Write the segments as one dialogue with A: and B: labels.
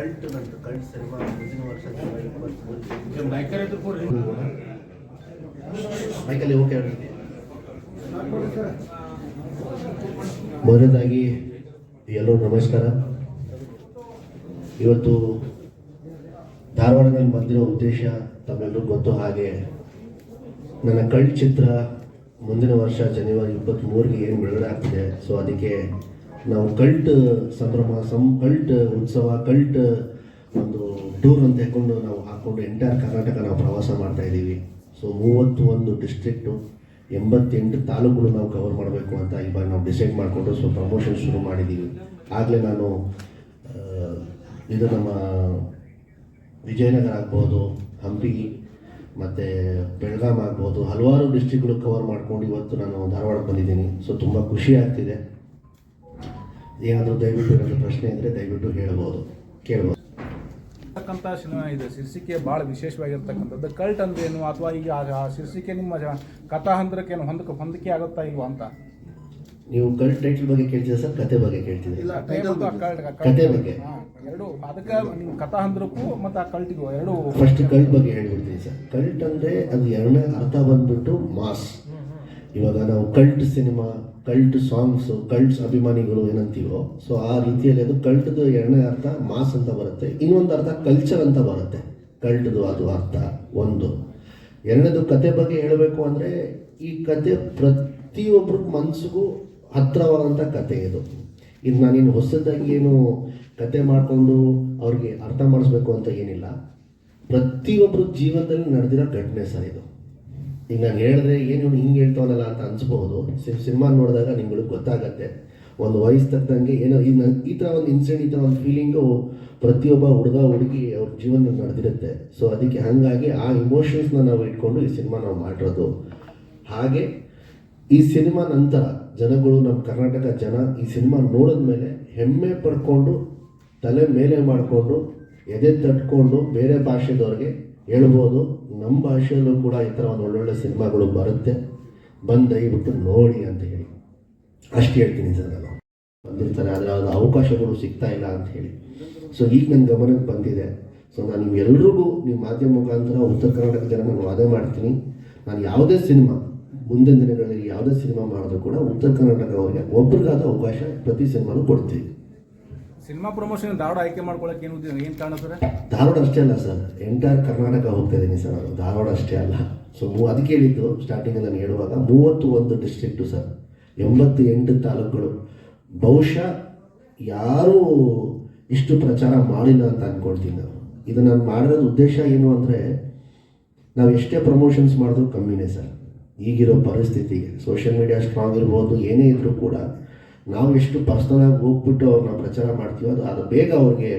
A: ಮತ್ತು cult cinema ಮುಂದಿನ ವರ್ಷ ಮೈಕಲ್ಲಿ ಓಕೆ ಮೊದಲನೇದಾಗಿ ಎಲ್ಲರೂ ನಮಸ್ಕಾರ. ಇವತ್ತು ಧಾರವಾಡದಲ್ಲಿ ಬಂದಿರೋ ಉದ್ದೇಶ ತಮ್ಮೆಲ್ಲರೂ ಗೊತ್ತು ಹಾಗೆ ನನ್ನ ಕಳ್ ಚಿತ್ರ ಮುಂದಿನ ವರ್ಷ ಜನವರಿ ಇಪ್ಪತ್ತ್ಮೂರಿಗೆ ಏನು ಬಿಡುಗಡೆ ಆಗ್ತಿದೆ ಸೊ ಅದಕ್ಕೆ ನಾವು ಕಲ್ಟ್ ಸಂಭ್ರಮ, ಸಂ ಕಲ್ಟ್ ಉತ್ಸವ, ಕಲ್ಟ್ ಒಂದು ಟೂರ್ ಅಂತ ಹೇಳ್ಕೊಂಡು ನಾವು ಹಾಕ್ಕೊಂಡು ಎಂಟೈರ್ ಕರ್ನಾಟಕ ನಾವು ಪ್ರವಾಸ ಮಾಡ್ತಾ ಇದ್ದೀವಿ. ಸೊ ಮೂವತ್ತು ಒಂದು ಡಿಸ್ಟ್ರಿಕ್ಟು ಎಂಬತ್ತೆಂಟು ತಾಲೂಕುಗಳು ನಾವು ಕವರ್ ಮಾಡಬೇಕು ಅಂತ ಇವಾಗ ನಾವು ಡಿಸೈಡ್ ಮಾಡಿಕೊಂಡು ಸೊ ಪ್ರಮೋಷನ್ ಶುರು ಮಾಡಿದ್ದೀವಿ. ಆಗಲೇ ನಾನು ಇದು ನಮ್ಮ ವಿಜಯನಗರ ಆಗ್ಬೋದು, ಹಂಪಿ, ಮತ್ತು ಬೆಳಗಾಂ ಆಗ್ಬೋದು, ಹಲವಾರು ಡಿಸ್ಟ್ರಿಕ್ಗಳು ಕವರ್ ಮಾಡ್ಕೊಂಡು ಇವತ್ತು ನಾನು ಧಾರವಾಡಕ್ಕೆ ಬಂದಿದ್ದೀನಿ. ಸೊ ತುಂಬ ಖುಷಿ ಆಗ್ತಿದೆ. ಏನಾದರೂ ದಯವಿಟ್ಟು ಏನಾದರೂ ಪ್ರಶ್ನೆ ಇದ್ದರೆ ದಯವಿಟ್ಟು ಹೇಳ್ಬೋದು ಕೇಳ್ಬೋದು.
B: ಇರ್ತಕ್ಕಂಥ ಸಿನಿಮಾ ಇದೆ. ಶೀರ್ಷಿಕೆ ಭಾಳ ವಿಶೇಷವಾಗಿರ್ತಕ್ಕಂಥದ್ದು. ಕಲ್ಟ್ ಅಂದ್ರೇನು ಅಥವಾ ಈಗ ಆ- ಆ ಶೀರ್ಷಿಕೆ ನಿಮ್ಮ ಕಥಾ ಕಥಾಹಂದ್ರಕ್ಕೇನು ಹೊಂದಕ್ಕೆ ಹೊಂದಿಕೆ ಆಗುತ್ತಾ ಇಲ್ವಾ ಅಂತ?
A: ನೀವು ಕಲ್ಟ್ ಟೈಟಲ್ ಬಗ್ಗೆ ಕೇಳ್ತೀರ ಸರ್? ಕತೆ ಬಗ್ಗೆ
B: ಕೇಳ್ತಿದ್ರಿ ಇಲ್ಲ ಟೈಟಲ್
A: ಕಥೆ ಬಗ್ಗೆ.
B: ಎರಡು. ಅದಕ್ಕೆ ನಿಮ್ಮ ಕಥಾಹಂದ್ರಕ್ಕೂ ಮತ್ತೆ ಆ ಕಲ್ಟಿಗೂ ಎರಡು
A: ಫಸ್ಟ್ ಕಲ್ಟ್ ಬಗ್ಗೆ ಹೇಳ್ಬಿಡ್ತೀನಿ ಸರ್. ಕಲ್ಟ್ ಅಂದ್ರೆ ಅದು ಎರಡನೇ ಅರ್ಥ ಬಂದ್ಬಿಟ್ಟು ಮಾಸ್. ಇವಾಗ ನಾವು cult cinema cult songs cults ಅಭಿಮಾನಿಗಳು ಏನಂತೀವೋ ಸೊ ಆ ರೀತಿಯಲ್ಲಿ ಅದು ಕಲ್ಟ್ದು ಎರಡನೇ ಅರ್ಥ ಮಾಸ್ ಅಂತ ಬರುತ್ತೆ. ಇನ್ನೊಂದು ಅರ್ಥ ಕಲ್ಚರ್ ಅಂತ ಬರುತ್ತೆ. ಕಲ್ಟ್ದು ಅದು ಅರ್ಥ ಒಂದು. ಎರಡನೇದು ಕತೆ ಬಗ್ಗೆ ಹೇಳಬೇಕು ಅಂದರೆ ಈ ಕತೆ ಪ್ರತಿಯೊಬ್ಬರ ಮನಸ್ಸಿಗೂ ಹತ್ತಿರವಾದಂಥ ಕತೆ ಇದು. ಇದು ನಾನೇನು ಹೊಸದಾಗಿ ಏನು ಕತೆ ಮಾಡಿಕೊಂಡು ಅವ್ರಿಗೆ ಅರ್ಥ ಮಾಡಿಸ್ಬೇಕು ಅಂತ ಏನಿಲ್ಲ. ಪ್ರತಿಯೊಬ್ಬರ ಜೀವನದಲ್ಲಿ ನಡೆದಿರೋ ಘಟನೆ ಸರ್ ಇದು. ಈಗ ನಾನು ಹೇಳಿದ್ರೆ ಏನು ಇವನು ಹಿಂಗೆ ಹೇಳ್ತಾವನಲ್ಲ ಅಂತ ಅನ್ಸ್ಬೋದು ಸಿನಿಮಾ ನೋಡಿದಾಗ ನಿಮ್ಗಳಿಗೆ ಗೊತ್ತಾಗತ್ತೆ. ಒಂದು ವಯಸ್ಸು ತಕ್ಕಂಗೆ ಏನೋ ಈ ನನ್, ಈ ಥರ ಒಂದು ಇನ್ಸಿಡೆಂಟ್ ಈ ಥರ ಒಂದು ಫೀಲಿಂಗು ಪ್ರತಿಯೊಬ್ಬ ಹುಡುಗ, ಹುಡುಗಿ ಅವ್ರ ಜೀವನ ನಡೆದಿರುತ್ತೆ. ಸೊ ಅದಕ್ಕೆ ಹಾಗಾಗಿ ಆ ಇಮೋಷನ್ಸ್ನ ನಾವು ಇಟ್ಕೊಂಡು ಈ ಸಿನಿಮಾ ನಾವು ಮಾಡಿರೋದು. ಹಾಗೆ ಈ ಸಿನಿಮಾ ನಂತರ ಜನಗಳು ನಮ್ಮ ಕರ್ನಾಟಕ ಜನ ಈ ಸಿನಿಮಾ ನೋಡಿದ್ಮೇಲೆ ಹೆಮ್ಮೆ ಪಡ್ಕೊಂಡು ತಲೆ ಮೇಲೆ ಮಾಡಿಕೊಂಡು ಎದೆ ತಟ್ಕೊಂಡು ಬೇರೆ ಭಾಷೆದವ್ರಿಗೆ ಹೇಳ್ಬೋದು. ನಮ್ಮ ಭಾಷೆಯಲ್ಲೂ ಕೂಡ ಈ ಥರ ಒಂದು ಒಳ್ಳೊಳ್ಳೆ ಸಿನಿಮಾಗಳು ಬರುತ್ತೆ. ಬಂದು ದಯವಿಟ್ಟು ನೋಡಿ ಅಂತ ಹೇಳಿ. ಅಷ್ಟು ಹೇಳ್ತೀನಿ ಸರ್ ನಾನು. ಬಂದಿರ್ತಾರೆ. ಆದರೆ ಅದು ಅವಕಾಶಗಳು ಸಿಗ್ತಾ ಇಲ್ಲ ಅಂತ ಹೇಳಿ. ಸೊ ಈಗ ನನ್ನ ಗಮನಕ್ಕೆ ಬಂದಿದೆ. ಸೊ ನಾನು ನಿಮ್ಗೆಲ್ರಿಗೂ ನೀವು ಮಾಧ್ಯಮ ಮುಖಾಂತರ ಉತ್ತರ ಕರ್ನಾಟಕ ಜನ ನಾನು ವಾದ ಮಾಡ್ತೀನಿ. ನಾನು ಯಾವುದೇ ಸಿನಿಮಾ, ಮುಂದಿನ ದಿನಗಳಲ್ಲಿ ಯಾವುದೇ ಸಿನಿಮಾ ಮಾಡಿದ್ರು ಕೂಡ ಉತ್ತರ ಕರ್ನಾಟಕ ಅವರಿಗೆ ಒಬ್ರಿಗಾದ ಅವಕಾಶ ಪ್ರತಿ ಸಿನಿಮಾನು ಕೊಡ್ತೀವಿ
B: ಸಿನಿಮಾ ಪ್ರಮೋಷನ್ ಧಾರವಾಡ ಆಯ್ಕೆ ಮಾಡ್ಕೊಳಕ್ಕೆ ಏನು ಉದ್ದೇಶ ಏನು ಕಾರಣ ಸರ್?
A: ಧಾರವಾಡ ಅಷ್ಟೇ ಅಲ್ಲ ಸರ್. ಎಂಟೈರ್ ಕರ್ನಾಟಕ ಹೋಗ್ತಾ ಇದ್ದೀನಿ ಸರ್ ನಾನು. ಧಾರವಾಡ ಅಷ್ಟೇ ಅಲ್ಲ. ಸೊ ಅದಕ್ಕೆ ಹೇಳಿದ್ದು ಸ್ಟಾರ್ಟಿಂಗ್ ನಾನು ಹೇಳುವಾಗ ಮೂವತ್ತು ಒಂದು ಡಿಸ್ಟ್ರಿಕ್ಟು ಸರ್. ಎಂಬತ್ತು ಎಂಟು ತಾಲೂಕುಗಳು. ಬಹುಶಃ ಯಾರೂ ಇಷ್ಟು ಪ್ರಚಾರ ಮಾಡಿಲ್ಲ ಅಂತ ಅಂದ್ಕೊಳ್ತೀನಿ ನಾನು. ಇದು ನಾನು ಮಾಡಿರೋದು ಉದ್ದೇಶ ಏನು ಅಂದರೆ, ನಾವು ಎಷ್ಟೇ ಪ್ರಮೋಷನ್ಸ್ ಮಾಡಿದ್ರು ಕಮ್ಮಿನೇ ಸರ್. ಈಗಿರೋ ಪರಿಸ್ಥಿತಿಗೆ. ಸೋಷಿಯಲ್ ಮೀಡಿಯಾ ಸ್ಟ್ರಾಂಗ್ ಇರ್ಬೋದು, ಏನೇ ಇದ್ರೂ ಕೂಡ. ನಾವು ಎಷ್ಟು ಪರ್ಸ್ನಲ್ ಆಗಿ ಹೋಗ್ಬಿಟ್ಟು ಅವ್ರನ್ನ ಪ್ರಚಾರ ಮಾಡ್ತೀವೋ ಅದು ಅದು ಬೇಗ ಅವ್ರಿಗೆ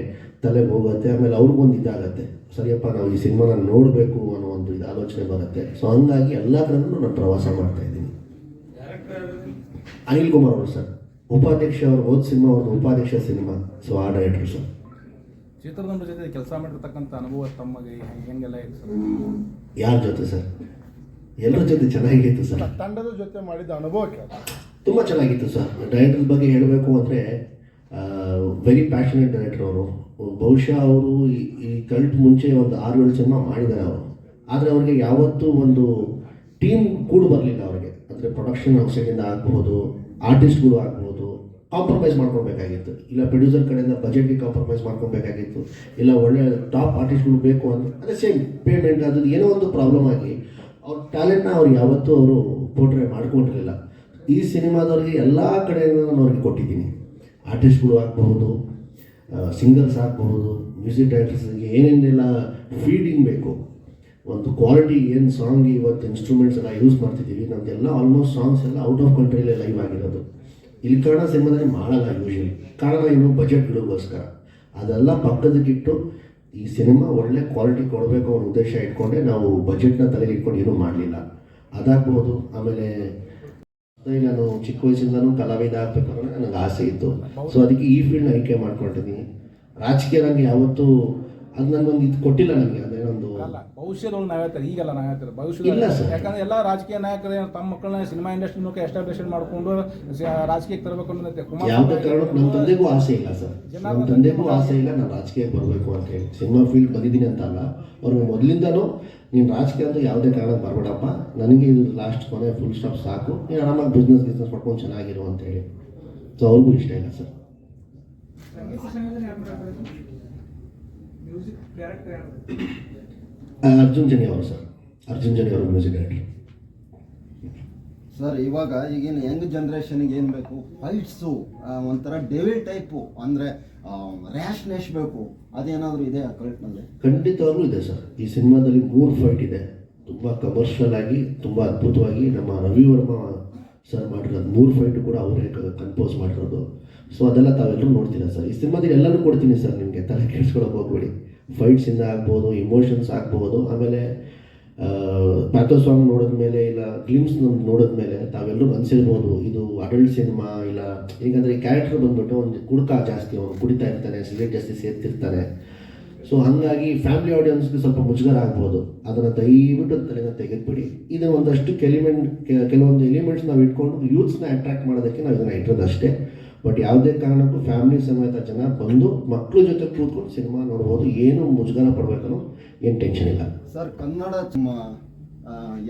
A: ತಲೆಗೆ ಹೋಗುತ್ತೆ. ಆಮೇಲೆ ಅವ್ರಿಗೊಂದು ಇದಾಗತ್ತೆ. ಸರಿಯಪ್ಪ ನಾವು ಈ ಸಿನಿಮಾನ ನೋಡಬೇಕು ಅನ್ನೋ ಒಂದು ಇದು ಆಲೋಚನೆ ಬರುತ್ತೆ. ಸೊ ಹಂಗಾಗಿ ಎಲ್ಲ ಕಡೆನೂ ನಾನು ಪ್ರವಾಸ ಮಾಡ್ತಾ ಇದ್ದೀನಿ. ಅನಿಲ್ ಕುಮಾರ್ ಅವರು ಸರ್. ಉಪಾಧ್ಯಕ್ಷ ಅವರು ಹೋದ ಸಿನಿಮಾ ಅವ್ರದ್ದು ಉಪಾಧ್ಯಕ್ಷ ಸಿನಿಮಾ. ಸೊ ಆ ಡೈರೆಕ್ಟರ್ ಸರ್.
B: ಚಿತ್ರದುರ್ಗ ಜೊತೆ ಕೆಲಸ ಮಾಡಿರ್ತಕ್ಕಂಥ ಅನುಭವ ತಮ್ಮಗೆ ಹೆಂಗೆಲ್ಲ ಇದೆ ಸರ್?
A: ಯಾರ ಜೊತೆ ಸರ್? ಎಲ್ಲರ ಜೊತೆ ಚೆನ್ನಾಗಿತ್ತು ಸರ್.
C: ತಂಡದ ಜೊತೆ ಮಾಡಿದ ಅನುಭವ ಕೇಳ
A: ತುಂಬ ಚೆನ್ನಾಗಿತ್ತು ಸರ್. ಡೈರೆಕ್ಟರ್ ಬಗ್ಗೆ ಹೇಳಬೇಕು ಅಂದರೆ ವೆರಿ ಪ್ಯಾಷನೇಟ್ ಡೈರೆಕ್ಟರ್ ಅವರು. ಬಹುಶಃ ಅವರು ಈ- ಕಲ್ಟ್ ಮುಂಚೆ ಒಂದು ಆರು ಏಳು ಸಿನಿಮಾ ಮಾಡಿದ್ದಾರೆ ಅವರು. ಆದರೆ ಅವ್ರಿಗೆ ಯಾವತ್ತೂ ಒಂದು ಟೀಮ್ ಕೂಡ ಬರಲಿಲ್ಲ ಅವ್ರಿಗೆ. ಅಂದರೆ ಪ್ರೊಡಕ್ಷನ್ ಔಟ್ಸೈಡಿಂದ ಆಗ್ಬೋದು ಆರ್ಟಿಸ್ಟ್ಗಳು ಆಗ್ಬೋದು ಕಾಂಪ್ರಮೈಸ್ ಮಾಡ್ಕೊಬೇಕಾಗಿತ್ತು ಇಲ್ಲ ಪ್ರೊಡ್ಯೂಸರ್ ಕಡೆಯಿಂದ ಬಜೆಟ್ಗೆ ಕಾಂಪ್ರಮೈಸ್ ಮಾಡ್ಕೊಬೇಕಾಗಿತ್ತು ಇಲ್ಲ ಒಳ್ಳೆ ಟಾಪ್ ಆರ್ಟಿಸ್ಟ್ಗಳು ಬೇಕು ಅಂದರೆ ಅದೇ ಸೇಮ್ ಪೇಮೆಂಟ್ ಅದು ಏನೋ ಒಂದು ಪ್ರಾಬ್ಲಮ್ ಆಗಿ, ಅವ್ರ ಟ್ಯಾಲೆಂಟ್ನ ಅವ್ರು ಯಾವತ್ತೂ ಅವರು ಪೋರ್ಟ್ರೇ ಮಾಡ್ಕೊಂಡಿರಲಿಲ್ಲ. ಈ ಸಿನಿಮಾದವ್ರಿಗೆ ಎಲ್ಲ ಕಡೆಯಿಂದ ನಾನು ಅವ್ರಿಗೆ ಕೊಟ್ಟಿದ್ದೀನಿ ಆರ್ಟಿಸ್ಟ್ಗಳು ಆಗಬಹುದು ಸಿಂಗರ್ಸ್ ಆಗಬಹುದು ಮ್ಯೂಸಿಕ್ ಡೈರೆಕ್ಟರ್ಸ್ಗೆ ಏನೇನೆಲ್ಲ ಫೀಡಿಂಗ್ ಬೇಕು, ಒಂದು ಕ್ವಾಲಿಟಿ ಏನು ಸಾಂಗ್ ಇವತ್ತು ಇನ್ಸ್ಟ್ರೂಮೆಂಟ್ಸ್ ಎಲ್ಲ ಯೂಸ್ ಮಾಡ್ತಿದ್ದೀವಿ ನಮಗೆಲ್ಲ ಆಲ್ಮೋಸ್ಟ್ ಸಾಂಗ್ಸ್ ಎಲ್ಲ ಔಟ್ ಆಫ್ ಕಂಟ್ರಿಲೇ ಲೈವ್ ಆಗಿರೋದು. ಇಲ್ಲಿ ಕನ್ನಡ ಸಿನಿಮಾದಲ್ಲಿ ಮಾಡಲ್ಲ ಯೂಶಲಿ ಕಾರಣ ಏನು? ಬಜೆಟ್ಗಳಿಗೋಸ್ಕರ ಅದೆಲ್ಲ ಪಕ್ಕದಕ್ಕಿಟ್ಟು ಈ ಸಿನಿಮಾ ಒಳ್ಳೆ ಕ್ವಾಲಿಟಿ ಕೊಡಬೇಕು ಅನ್ನೋ ಉದ್ದೇಶ ಇಟ್ಕೊಂಡೆ ನಾವು ಬಜೆಟ್ನ ತಲೆಗೆ ಇಟ್ಕೊಂಡು ಏನೂ ಮಾಡಲಿಲ್ಲ. ಅದಾಗ್ಬೋದು ಆಮೇಲೆ ಅದೇ ನಾನು ಚಿಕ್ಕ ವಯಸ್ಸಿಂದನೂ ಕಲಾವಿದ ಆಗಬೇಕು ಅನ್ನೋದು ನನಗೆ ಆಸೆ ಇತ್ತು. ಸೊ ಅದಕ್ಕೆ ಈ ಫೀಲ್ಡ್ನ ಆಯ್ಕೆ ಮಾಡ್ಕೊಂಡಿದ್ದೀನಿ. ರಾಜಕೀಯ ನನಗೆ ಯಾವತ್ತೂ ಅದು ನನಗೊಂದು ಇದು ಕೊಟ್ಟಿಲ್ಲ ನನಗೆ ಅದೇನೊಂದು
B: ಭವಿಷ್ಯದೊಳಗೆ ನಾವು ಹೇಳ್ತಾರೆ ಈಗಲ್ಲ ನಾವು ಹೇಳ್ತಾರೆ
A: ಸರ್.
B: ಯಾಕಂದ್ರೆ ಎಲ್ಲ ರಾಜಕೀಯ ನಾಯಕರು ತಮ್ಮ ಮಕ್ಕಳನ್ನ ಸಿನಿಮಾ ಇಂಡಸ್ಟ್ರಿ ಮೂಲಕ ಎಸ್ಟಾಬ್ಲಿಷ್ ಮಾಡ್ಕೊಂಡು ರಾಜಕೀಯಕ್ಕೆ ತರಬೇಕು ಅನ್ನೋದೈತೆ
A: ಯಾವುದೇ ಕಾರಣಕ್ಕೂ ನಮ್ಮ ತಂದೆಗೂ ಆಸೆ ಇಲ್ಲ ಸರ್. ನಮ್ಮ ತಂದೆಗೂ ಆಸೆ ಇಲ್ಲ ನಾನು ರಾಜಕೀಯಕ್ಕೆ ಬರಬೇಕು ಅಂತ ಹೇಳಿ. ಸಿನಿಮಾ ಫೀಲ್ಡ್ ಬಂದಿದ್ದೀನಿ ಅಂತ ಅಲ್ಲ. ಅವ್ರಿಗೆ ಮೊದಲಿಂದನೂ ನೀನು ರಾಜಕೀಯ ಅಂತ ಯಾವುದೇ ಕಾರಣಕ್ಕೆ ಬರಬೇಡಪ್ಪ. ನನಗೆ ಇದು ಲಾಸ್ಟ್ ಕೊನೆ ಫುಲ್ ಸ್ಟಾಪ್ ಸಾಕು. ನೀನು ಆರಾಮಾಗಿ ಬಿಸ್ನೆಸ್ ಗಿಸ್ನೆಸ್ ಮಾಡ್ಕೊಂಡು ಚೆನ್ನಾಗಿರು ಅಂತೇಳಿ ಸೊ ಅವ್ರಿಗೂ ಇಷ್ಟ ಇಲ್ಲ ಸರ್ ಅರ್ಜುನ್ ಜನಿ ಅವರು ಸರ್ ಅರ್ಜುನ್ ಜನಿ ಅವರು ಮ್ಯೂಸಿಕ್ ಡೈರೆಕ್ಟರ್
D: ಸರ್, ಇವಾಗ ಈಗಿನ ಯಂಗ್ ಜನ್ರೇಷನ್ಗೆ ಏನು ಬೇಕು? ಫೈಟ್ಸು ಒಂಥರ ಡೆವಿಲ್ ಟೈಪು, ಅಂದರೆ ರ್ಯಾಶ್ನೆಸ್ ಬೇಕು. ಅದೇನಾದರೂ ಇದೆ ಆ ಕಲ್ಟ್ನಲ್ಲಿ
A: ಖಂಡಿತವಾಗ್ಲೂ ಇದೆ ಸರ್. ಈ ಸಿನಿಮಾದಲ್ಲಿ ಮೂರು ಫೈಟ್ ಇದೆ. ತುಂಬ ಕಮರ್ಷಿಯಲ್ ಆಗಿ, ತುಂಬ ಅದ್ಭುತವಾಗಿ ನಮ್ಮ ರವಿ ವರ್ಮ ಸರ್ ಮಾಡಿರೋದು ಮೂರು ಫೈಟು ಕೂಡ ಅವರೇ ಕಂಪೋಸ್ ಮಾಡಿರೋದು. ಸೊ ಅದೆಲ್ಲ ತಾವೆಲ್ಲರೂ ನೋಡ್ತೀರಾ ಸರ್? ಈ ಸಿನಿಮಾದಲ್ಲಿ ಎಲ್ಲರೂ ಕೊಡ್ತೀನಿ ಸರ್ ನಿಮಗೆ. ತಲೆ ಕೆಡಿಸ್ಕೊಳಕ್ಕೆ ಹೋಗ್ಬೇಡಿ. ಫೈಟ್ಸಿಂದ ಆಗ್ಬೋದು ಇಮೋಷನ್ಸ್ ಆಗ್ಬೋದು, ಆಮೇಲೆ ಪ್ಯಾಥೋ ಸಾಂಗ್ ನೋಡಿದ್ಮೇಲೆ ಇಲ್ಲ ಗ್ಲಿಮ್ಸ್ ನೋಡಿದ್ಮೇಲೆ ತಾವೆಲ್ಲರೂ ಅನ್ಸಿರ್ಬೋದು, ಇದು ಅಡಲ್ಟ್ ಸಿನಿಮಾ ಇಲ್ಲ, ಈಗಂದ್ರೆ ಈ ಕ್ಯಾರೆಕ್ಟರ್ ಬಂದ್ಬಿಟ್ಟು ಒಂದು ಕುಡ್ಕ ಜಾಸ್ತಿ ಅವನು ಕುಡಿತಾ ಇರ್ತಾನೆ ಸಿಗರೇಟ್ ಜಾಸ್ತಿ ಸೇರ್ತಿರ್ತಾನೆ ಸೊ ಹಾಗಾಗಿ ಫ್ಯಾಮಿಲಿ ಆಡಿಯನ್ಸ್ಗೆ ಸ್ವಲ್ಪ ಮುಜುಗರ ಆಗ್ಬೋದು. ಅದನ್ನು ದಯವಿಟ್ಟು ತಲೆನ ತೆಗೆದ್ಬಿಡಿ. ಇದು ಒಂದಷ್ಟು ಕೆಲಿಮೆಂಟ್ ಕೆಲವೊಂದು ಎಲಿಮೆಂಟ್ಸ್ ನಾವು ಇಟ್ಕೊಂಡು ಯೂತ್ಸ್ನ ಅಟ್ರಾಕ್ಟ್ ಮಾಡೋದಕ್ಕೆ ನಾವು ಇದನ್ನು ಇಟ್ಟಿರೋದು ಅಷ್ಟೇ ಬಟ್ ಯಾವುದೇ ಕಾರಣಕ್ಕೂ ಫ್ಯಾಮಿಲಿ ಸಮೇತ ಜನ ಬಂದು ಮಕ್ಕಳ ಜೊತೆ ಕೂತ್ಕೊಂಡು ಸಿನಿಮಾ ನೋಡ್ಬೋದು ಏನು ಮುಜುಗರ ಪಡಬೇಕನ್ನೋ ಏನು ಟೆನ್ಷನ್ ಇಲ್ಲ.
D: ಸರ್ ಕನ್ನಡ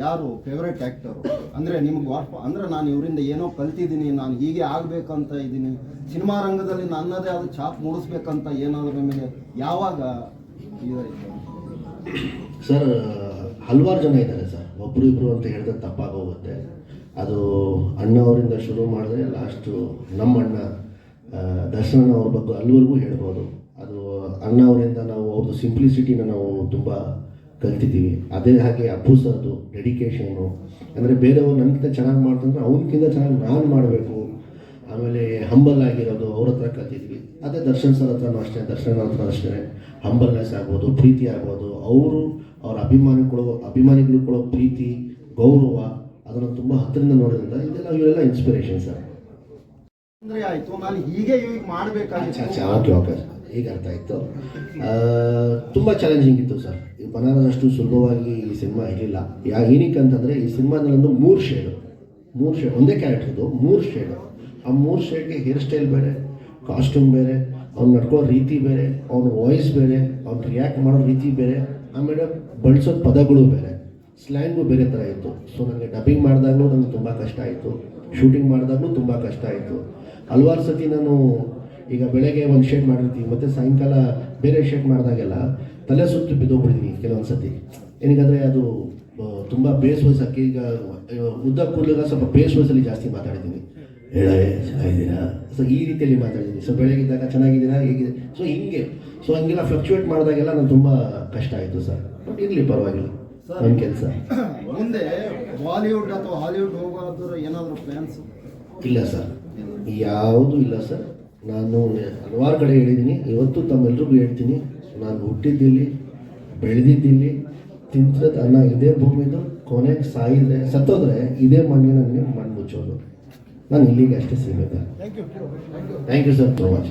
D: ಯಾರು ಫೇವ್ರೆಟ್ ಆ್ಯಕ್ಟರು ಅಂದರೆ ನಿಮ್ಗೆ ವಾಟ್ ಅಂದರೆ ನಾನು ಇವರಿಂದ ಏನೋ ಕಲ್ತಿದ್ದೀನಿ ನಾನು ಹೀಗೆ ಆಗಬೇಕಂತ ಇದ್ದೀನಿ. ಸಿನಿಮಾ ರಂಗದಲ್ಲಿ ನನ್ನದೇ ಆದ ಛಾಪ್ ಮೂಡಿಸ್ಬೇಕಂತ ಏನಾದರೂ ನಿಮಗೆ ಯಾವಾಗ
A: ಸರ್ ಹಲವಾರು ಜನ ಇದ್ದಾರೆ ಸರ್ ಒಬ್ರು ಇಬ್ರು ಅಂತ ಹೇಳಿದ್ರೆ ತಪ್ಪಾಗೋಗುತ್ತೆ. ಅದು ಅಣ್ಣವರಿಂದ ಶುರು ಮಾಡಿದ್ರೆ ಲಾಸ್ಟು ನಮ್ಮ ಅಣ್ಣ ದರ್ಶನವ್ರ ಬಗ್ಗೆ ಅಲ್ಲಿವರೆಗೂ ಹೇಳ್ಬೋದು. ಅದು ಅಣ್ಣ ಅವರಿಂದ ನಾವು ಅವ್ರದ್ದು ಸಿಂಪ್ಲಿಸಿಟಿನ ನಾವು ತುಂಬ ಕಲ್ತಿದ್ದೀವಿ. ಅದೇ ಹಾಗೆ ಅಪ್ಪು ಸರ್ದು ಡೆಡಿಕೇಶನು ಅಂದರೆ ಬೇರೆಯವ್ರು ನನ್ನಿಂದ ಚೆನ್ನಾಗಿ ಮಾಡ್ತಂದ್ರೆ ಅವನಕ್ಕಿಂತ ಚೆನ್ನಾಗಿ ನಾನು ಮಾಡಬೇಕು. ಆಮೇಲೆ ಹಂಬಲ್ ಆಗಿರೋದು ಅವ್ರ ಹತ್ರ ಕಲ್ತಿದ್ವಿ. ಅದೇ ದರ್ಶನ್ ಸರ್ ಹತ್ರನೂ ಅಷ್ಟೇ ದರ್ಶನ್ ಹತ್ರ ಅಷ್ಟೇ. ಹಂಬಲ್ನೆಸ್ ಆಗ್ಬೋದು, ಪ್ರೀತಿ ಆಗ್ಬೋದು. ಅವರು ಅವ್ರ ಅಭಿಮಾನಿಗಳು ಅಭಿಮಾನಿಗಳು ಕೊಡೋ ಪ್ರೀತಿ, ಗೌರವ ಅದನ್ನು ತುಂಬ ಹತ್ತಿರದಿಂದ ನೋಡೋದ್ರಿಂದ ಇದೆಲ್ಲ ಇವರೆಲ್ಲ ಇನ್ಸ್ಪಿರೇಷನ್ ಸರ್
D: ಅಂದರೆ ಆಯಿತು ನಾನು ಹೀಗೆ ಮಾಡಬೇಕಾಗಿತ್ತು.
A: ಈಗ ಅರ್ಥ ಆಯಿತು. ತುಂಬ ಚಾಲೆಂಜಿಂಗ್ ಇತ್ತು ಸರ್ ಈ ಬನಾರದಷ್ಟು ಸುಲಭವಾಗಿ ಈ ಸಿನಿಮಾ ಇರಲಿಲ್ಲ. ಯಾ ಏನಕ್ಕೆ ಅಂತಂದರೆ ಈ ಸಿನಿಮಾದಲ್ಲೊಂದು ಮೂರು ಶೇಡು ಮೂರು ಶೇಡ್ ಒಂದೇ ಕ್ಯಾರೆಕ್ಟರ್ದು ಮೂರು ಶೇಡು ಆ ಮೂರು ಶೇಡ್ಗೆ ಹೇರ್ ಸ್ಟೈಲ್ ಬೇರೆ ಕಾಸ್ಟ್ಯೂಮ್ ಬೇರೆ ಅವ್ನು ನಡ್ಕೋ ರೀತಿ ಬೇರೆ ಅವ್ನ ವಾಯ್ಸ್ ಬೇರೆ ಅವ್ನು ರಿಯಾಕ್ಟ್ ಮಾಡೋ ರೀತಿ ಬೇರೆ ಆಮೇಲೆ ಬಳಸೋ ಪದಗಳು ಬೇರೆ. ಸ್ಲ್ಯಾಂಗು ಬೇರೆ ಥರ ಇತ್ತು. ಸೊ ನನಗೆ ಡಬ್ಬಿಂಗ್ ಮಾಡಿದಾಗಲೂ ನನಗೆ ತುಂಬ ಕಷ್ಟ ಆಯಿತು. ಶೂಟಿಂಗ್ ಮಾಡಿದಾಗಲೂ ತುಂಬ ಕಷ್ಟ ಆಯಿತು. ಹಲವಾರು ಸತಿ ನಾನು ಈಗ ಬೆಳಗ್ಗೆ ಒಂದು ಶೇಡ್ ಮಾಡಿರ್ತೀನಿ. ಮತ್ತು ಸಾಯಂಕಾಲ ಬೇರೆ ಶೇಡ್ ಮಾಡಿದಾಗೆಲ್ಲ ತಲೆ ಸುತ್ತು ಬಿದ್ದೋಗ್ಬಿಡ್ತೀನಿ ಕೆಲವೊಂದು ಸತಿ. ಏನಕ್ಕಂದರೆ ಅದು ತುಂಬ ಬೇಸ್ ಹಾಕಿ ಈಗ ಉದ್ದ ಕೂದಲಿಗೆ ಸ್ವಲ್ಪ ಬೇಸ್ ವಯಸ್ಸಲ್ಲಿ ಜಾಸ್ತಿ ಮಾತಾಡಿದ್ದೀನಿ ಹೇಳೇ ಚೆನ್ನಾಗಿದ್ದೀರಾ? ಸೊ ಈ ರೀತಿಯಲ್ಲಿ ಮಾತಾಡಿದ್ದೀನಿ ಸೊ ಬೆಳಗಿದ್ದಾಗ ಚೆನ್ನಾಗಿದ್ದೀರಾ? ಹೇಗಿದೆ? ಸೊ ಹಿಂಗೆ. ಸೊ ಹಂಗೆಲ್ಲ ಫ್ಲಕ್ಚುಯೇಟ್ ಮಾಡಿದಾಗೆಲ್ಲ ನಾನು ತುಂಬ ಕಷ್ಟ ಆಯಿತು ಸರ್. ಬಟ್ ಇರಲಿ ಪರವಾಗಿಲ್ಲ. ನನ್ನ ಕೆಲಸ?
D: ಮುಂದೆ ಬಾಲಿವುಡ್ ಅಥವಾ ಹಾಲಿವುಡ್ ಹೋಗೋದ್ರ ಏನಾದರೂ ಪ್ಲ್ಯಾನ್ಸ್
A: ಇಲ್ಲ ಸರ್. ಯಾವುದೂ ಇಲ್ಲ ಸರ್. ನಾನು ಹಲವಾರು ಕಡೆ ಹೇಳಿದ್ದೀನಿ. ಇವತ್ತು ತಮ್ಮೆಲ್ರಿಗೂ ಹೇಳ್ತೀನಿ. ನಾನು ಹುಟ್ಟಿದ್ದಿಲ್ಲಿ ಬೆಳೆದಿದ್ದಿಲ್ಲಿ ತಿಂತದ ಅನ್ನ ಇದೇ ಭೂಮಿದು ಕೊನೆಗೆ ಸಾಯಿದ್ರೆ ಸತ್ತೋದ್ರೆ ಇದೇ ಮಣ್ಣಿನ ನನಗೆ ಮಣ್ಣು ಮುಚ್ಚೋದು. ನಾನು ಇಲ್ಲಿಗೆ ಅಷ್ಟೇ ಸಿಗುತ್ತೆ
C: thank you
A: thank you sir so much